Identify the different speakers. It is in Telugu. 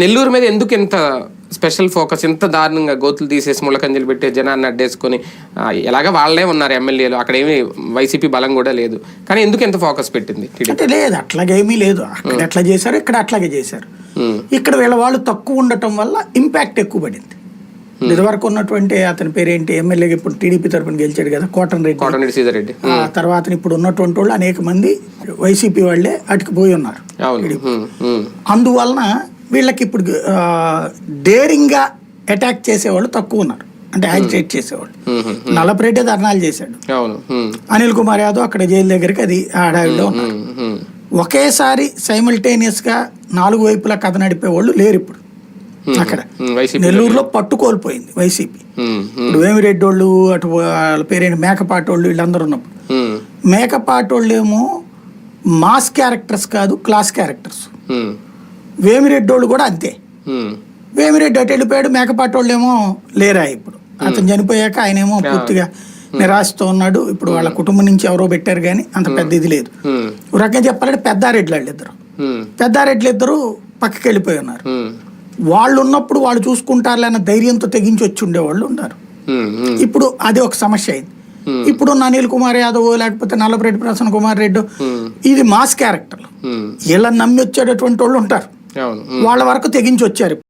Speaker 1: నెల్లూరు మీద ఎందుకు ఇంత స్పెషల్ ఫోకస్ ఇంత దారుణంగా గోతులు తీసేసి ముళ్ళకంజలు పెట్టి జనాన్ని అడ్డేసుకొని ఎలాగ వాళ్ళే ఉన్నారు ఎమ్మెల్యేలు అక్కడ ఏమి వైసీపీ బలం కూడా లేదు. కానీ ఎందుకు ఎంత ఫోకస్ పెట్టింది
Speaker 2: అంటే లేదు అట్లాగేమీ లేదు. అక్కడ ఎట్లా చేశారు? ఇక్కడ అట్లాగే చేశారు. ఇక్కడ వీళ్ళ వాళ్ళు తక్కువ ఉండటం వల్ల ఇంపాక్ట్ ఎక్కువ పడింది. ఇదివరకు ఉన్నటువంటి అతని పేరేంటి? ఎమ్మెల్యేగా ఇప్పుడు టీడీపీ తరపున గెలిచాడు కదా కోటన్ రెడ్డి.
Speaker 1: కోటమిరెడ్డి శ్రీధర్ రెడ్డి
Speaker 2: ఆ తర్వాత ఇప్పుడు ఉన్నటువంటి వాళ్ళు అనేక మంది వైసీపీ వాళ్ళే అటుకుపోయి ఉన్నారు. అందువలన వీళ్ళకి ఇప్పుడు డేరింగ్గా అటాక్ చేసేవాళ్ళు తక్కువ ఉన్నారు. అంటే యాజిటేట్ చేసేవాళ్ళు. నల్లపరెడ్డి ధర్నాలు చేశాడు. అనిల్ కుమార్ యాదవ్ అక్కడ జైలు దగ్గరికి అది హడావిడిలో ఉన్నారు. ఒకేసారి గా నాలుగు వైపులా కథ నడిపే వాళ్ళు లేరు ఇప్పుడు. అక్కడ. నెల్లూరులో పట్టు కోల్పోయింది వైసీపీ ఇప్పుడు వేమిరెడ్డి వాళ్ళు అటు వాళ్ళ పేరేంటి మేకపాటి వాళ్ళు వీళ్ళందరూ ఉన్నప్పుడు. మేకపాటి వాళ్ళు ఏమో మాస్ క్యారెక్టర్స్ కాదు క్లాస్ క్యారెక్టర్స్. వేమిరెడ్డి వాళ్ళు కూడా అంతే. వేమిరెడ్డి అటు వెళ్ళిపోయాడు మేకపాటి వాళ్ళు ఏమో లేరా ఇప్పుడు. అతను చనిపోయాక ఆయన ఏమో పూర్తిగా నిరాశతో ఉన్నాడు. ఇప్పుడు వాళ్ళ కుటుంబం నుంచి ఎవరో పెట్టారు కానీ అంత పెద్ద ఇది లేదు. రకంగా చెప్పాలంటే పెద్దారెడ్డి వాళ్ళు ఇద్దరు. పెద్దారెడ్లు ఇద్దరు పక్కకి వెళ్ళిపోయి ఉన్నారు. వాళ్ళు ఉన్నప్పుడు వాళ్ళు చూసుకుంటారులే అన్న ధైర్యంతో తెగించి వచ్చి ఉండేవాళ్ళు ఉన్నారు. ఇప్పుడు అది ఒక సమస్య అయింది. ఇప్పుడు అనిల్ కుమార్ యాదవ్ లేకపోతే నల్లపరెడ్డి ప్రసన్న కుమార్ రెడ్డి ఇది మాస్ క్యారెక్టర్లు. వీళ్ళని నమ్మి వచ్చేటటువంటి వాళ్ళు ఉంటారు. వాళ్ళ వరకు తెగించి వచ్చారు